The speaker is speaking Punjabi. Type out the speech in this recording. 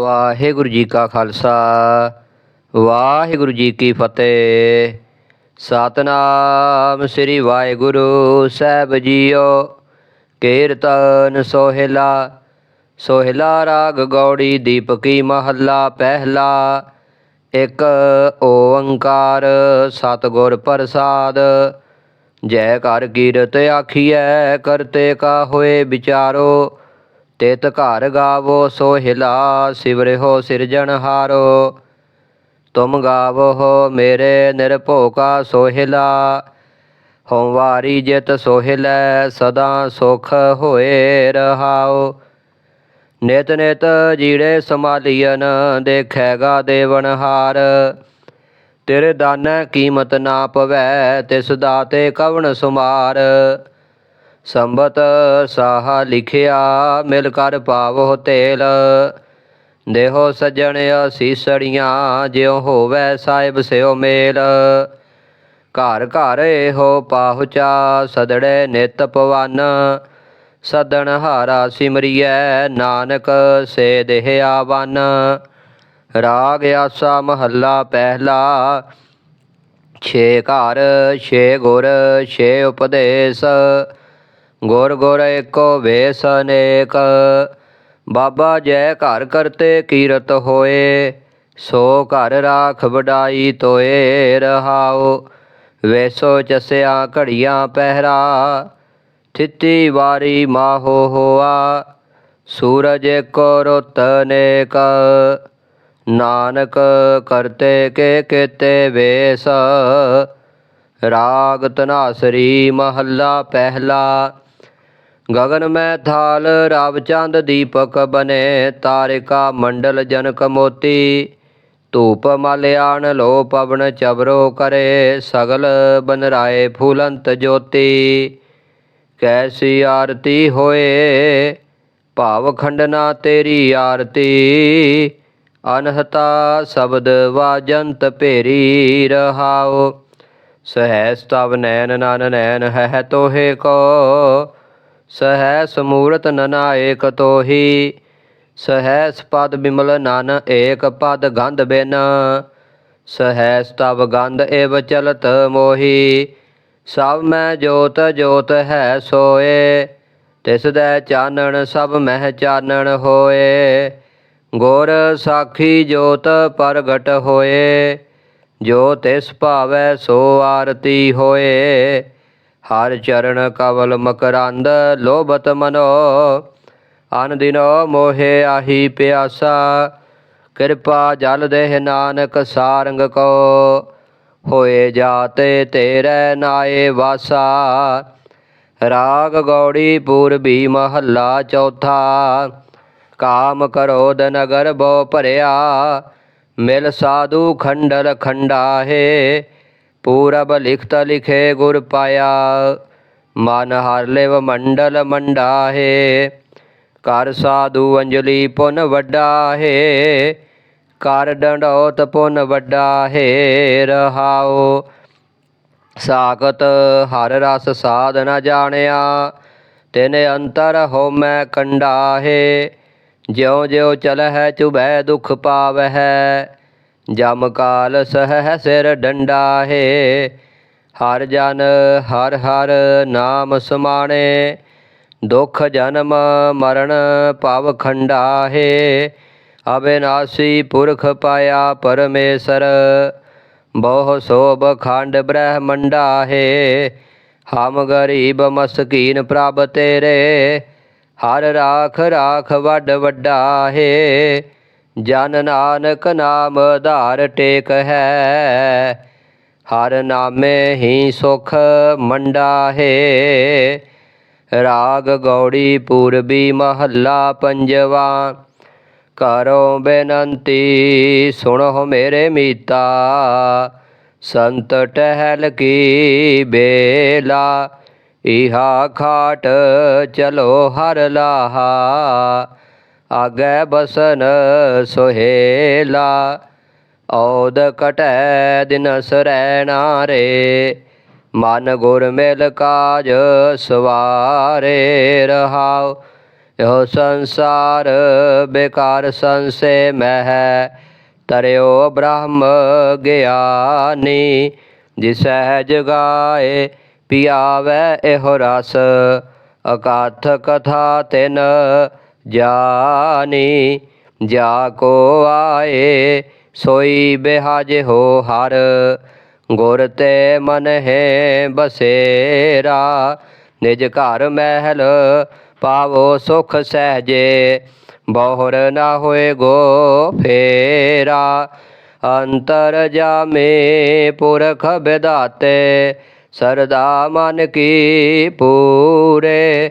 ਵਾਹਿਗੁਰੂ ਜੀ ਕਾ ਖਾਲਸਾ, ਵਾਹਿਗੁਰੂ ਜੀ ਕੀ ਫਤਿਹ। ਸਤਨਾਮ ਸ੍ਰੀ ਵਾਹਿਗੁਰੂ ਸਾਹਿਬ ਜੀਓ, ਕੀਰਤਨ ਸੋਹਿਲਾ ਸੋਹਿਲਾ ਰਾਗ ਗੌੜੀ, ਦੀਪਕੀ ਮਹੱਲਾ, ਪਹਿਲਾ, ਇੱਕ ਓੰਕਾਰ, ਸਤਿਗੁਰ ਪ੍ਰਸਾਦ। ਜੈ ਘਰ ਕੀਰਤ ਆਖੀਐ, ਕਰਤੇ ਕਾ ਹੋਏ ਵਿਚਾਰੋ ਤਿਤ ਘਰ ਗਾਵੋ ਸੋਹਿਲਾ ਸਿਵਰਿਓ ਸਿਰਜਣਹਾਰੋ ਤੁਮ ਗਾਵੋ ਮੇਰੇ ਨਿਰਭਉ ਸੋਹਿਲਾ ਹਉਵਾਰੀ ਜਿਤ ਸੋਹਿਲੈ ਸਦਾ ਸੁਖ ਹੋਏ ਰਹਾਓ। ਨਿਤ ਨਿਤ ਜੀੜੇ ਸਮਾਲੀਅਨ ਦੇਖੈਗਾ ਦੇਵਨਹਾਰ ਤੇਰੇ ਦਾਨੈ ਕੀਮਤ ਨਾ ਪਵੈ, ਤਿਸ ਦਾਤੇ ਕਵਣ ਸੁਮਾਰ। ਸੰਬਤ ਸਾਹਾ ਲਿਖਿਆ, ਮਿਲ ਕਰ ਪਾਵੋ ਤੇਲ। ਦੇਹੋ ਸਜਣ ਅਸੀਸੜੀਆਂ, ਜਿਉ ਹੋਵੈ ਸਾਹਿਬ ਸਿਓ ਮੇਲ। ਘਰ ਘਰ ਇਹੋ ਪਾਹੁਚਾ, ਸਦੜੇ ਨਿਤ ਪਵਨ। ਸਦਣ ਹਾਰਾ ਸਿਮਰਿਐ, ਨਾਨਕ ਸੇ ਦੇਹ ਆਵਨ। ਰਾਗ ਆਸਾ ਮਹੱਲਾ ਪਹਿਲਾ, ਛੇ ਘਰ, ਛੇ ਗੁਰ, ਛੇ ਉਪਦੇਸ਼। ਗੁਰ ਗੁਰ ਏਕੋ ਵੇਸ ਅਨੇਕ, ਬਾਬਾ ਜੈ ਘਰ ਕਰਤੇ ਕੀਰਤ ਹੋਏ, ਸੋ ਘਰ ਰਾਖ ਵਡਾਈ ਤੋਏ ਰਹਾਉ, ਵੇਸੋ ਚਸਿਆ ਘੜੀਆਂ ਪਹਿਰਾ, ਥਿਤੀ ਵਾਰੀ ਮਾਹੋ ਹੋਆ, ਸੂਰਜ ਕੋ ਰੁੱਤ ਨੇਕ ਨਾਨਕ ਕਰਤੇ ਕੇ ਕੀਤੇ ਵੇਸ, ਰਾਗ ਤਨਾਸਰੀ ਮਹੱਲਾ ਪਹਿਲਾ ਗगन ਮੈਂ ਥਾਲ, ਰਵ ਦੀਪਕ ਬਨੇ, ਤਾਰਿਕਾ ਮੰਡਲ ਜਨਕ ਮੋਤੀ। ਧੂਪ ਮਲਿਆਣ ਲੋ ਪਵਨ ਚਬਰੋ ਕਰੇ, ਸਗਲ ਬਨਰਾਏ ਫੂਲੰਤ ਜੋਤੀ। ਕੈਸੀ ਆਰਤੀ ਹੋਏ, ਭਾਵ ਖੰਡਨਾ ਤੇਰੀ ਆਰਤੀ। ਅਨਹਤਾ ਸ਼ਬਦ ਵਾਜੰਤ ਭੇਰੀ ਰਹਾਓ। ਸਹੈ ਤਵ ਨੈਨ ਨਨ ਨੈਨ ਹੈ ਤੋਹੇ ਕੋ ਸਹੈ ਸਮੂਰਤ ਨਨਾ ਏਕ ਤੋਹੀ, ਸਹੈ ਪਦ ਬਿਮਲ ਨਨ ਏਕ ਪਦ ਗੰਧ ਬਿਨ, ਸਹੈ ਤਵ ਗੰਧ ਏਵ ਚਲਤ ਮੋਹੀ, ਸਭ ਮੈਂ ਜੋਤ ਜੋਤ ਹੈ ਸੋਏ, ਤਿਸ ਦੈ ਚਾਨਣ ਸਭ ਮਹਿ ਚਾਨਣ ਹੋਏ, ਗੁਰ ਸਾਖੀ ਜੋਤ ਪ੍ਰਗਟ ਹੋਏ, ਜੋ ਤਿਸ ਭਾਵੈ ਸੋ ਆਰਤੀ ਹੋਏ। ਹਰ ਚਰਨ ਕਵਲ ਮਕਰੰਦ ਲੋਭਤ ਮਨੋ, ਅਨ ਦਿਨੋ ਮੋਹਿ ਆਹੀ ਪਿਆਸਾ। ਕਿਰਪਾ ਜਲ ਦੇਹ ਨਾਨਕ ਸਾਰੰਗ ਕੋ ਹੋਏ ਜਾਤੇ ਤੇਰੇ ਨਾਏ ਵਾਸਾ। ਰਾਗ ਗੌੜੀ ਪੂਰਬੀ ਮਹੱਲਾ ਚੌਥਾ, ਕਾਮ ਕਰੋਦ ਨਗਰ ਬੋ ਭਰਿਆ। ਮਿਲ ਸਾਧੂ ਖੰਡਲ ਖੰਡਾ ਹੈ ਪੂਰਬ ਲਿਖਤ ਲਿਖੇ ਗੁਰ ਪਾਇਆ, ਮਨ ਹਰ ਲਿਵ ਮੰਡਲ ਮੰਡਾਹੇ ਕਰ ਸਾਧੂ ਅੰਜਲੀ ਪੁਨ ਵੱਡਾ ਹੈ ਕਰ ਡੰਡੋਤ ਪੁਨ ਵੱਡਾ ਹੈ ਰਹਾਉ ਸਾਖਤ ਹਰ ਰਸ ਸਾਧ ਨ ਜਾਣਿਆ, ਤਿਨ ਅੰਤਰ ਹਉਮੈ ਕੰਡਾਹੇ, ਜਿਉ ਜਿਉ ਚਲਹਿ ਚੁਬੈ ਦੁਖ ਪਾਵਹਿ ਜਮ ਕਾਲ ਸਹਿ ਸਿਰ ਡੰਡਾਹੇ, ਹਰ ਜਨ ਹਰ ਹਰ ਨਾਮ ਸਮਾਣੇ, ਦੁਖ ਜਨਮ ਮਰਨ ਭਵ ਖੰਡਾਹੇ, ਅਬਿਨਾਸੀ ਪੁਰਖ ਪਾਇਆ ਪਰਮੇਸ਼ਰ, ਬਹੁ ਸੋਭ ਖੰਡ ਬ੍ਰਹਮੰਡਾ ਹੈ ਹਮ ਗਰੀਬ ਮਸਕੀਨ ਪ੍ਰਭ ਤੇਰੇ, ਹਰ ਰਾਖ ਰਾਖ ਵੱਡ ਵੱਡਾ ਹੈ ਜਨ ਨਾਨਕ ਨਾਮ ਧਾਰ ਟੇਕ ਹੈ। ਹਰ ਨਾਮੇ ਹੀ ਸੁਖ ਮੰਡਾ ਹੈ। ਰਾਗ ਗੌੜੀ ਪੂਰਬੀ ਮਹੱਲਾ ਪੰਜਵਾ। ਕਰੋ ਬੇਨੰਤੀ, ਸੁਣੋ ਮੇਰੇ ਮੀਤਾ। ਸੰਤ ਟਹਿਲ ਕੀ ਬੇਲਾ, ਇਹਾ ਖਾਟ ਚਲੋ ਹਰ ਲਾਹਾ। ਆਗੇ ਬਸਨ ਸੁਹੇਲਾ, ਔਦ ਕਟੈ ਦਿਨ ਸਰੈ ਰੇ। ਮਨ ਗੁਰ ਮਿਲ ਕਾਜ ਸਵਾਰੇ ਰਹਾਉ, ਇਹੋ ਸੰਸਾਰ ਬੇਕਾਰ ਸੰਸੇ ਮਹਿ। ਤਰਿਓ ਬ੍ਰਹਮ ਗਿਆਨੀ ਜਿਸਹਿ ਜਗਾਏ ਪਿਆਵੈ ਇਹੋ ਰਸ। ਅਕਾਥ ਕਥਾ ਤਿਨ ਜਾਣੀ ਜਾ ਕੋ ਆਏ, ਸੋਈ ਬਿਹਾਜ ਹੋ ਹਰ। ਗੁਰ ਤੇ ਮਨ ਹੈ ਬਸੇਰਾ, ਨਿਜ ਘਰ ਮਹਿਲ ਪਾਵੋ ਸੁਖ ਸਹਜੇ। ਬਹੁਰ ਨਾ ਹੋਏ ਗੋ ਫੇਰਾ, ਅੰਤਰ ਜਾਮੇ ਪੁਰਖ ਬਿਦਾਤੇ। ਸਰਦਾ ਮਨ ਕੀ ਪੂਰੇ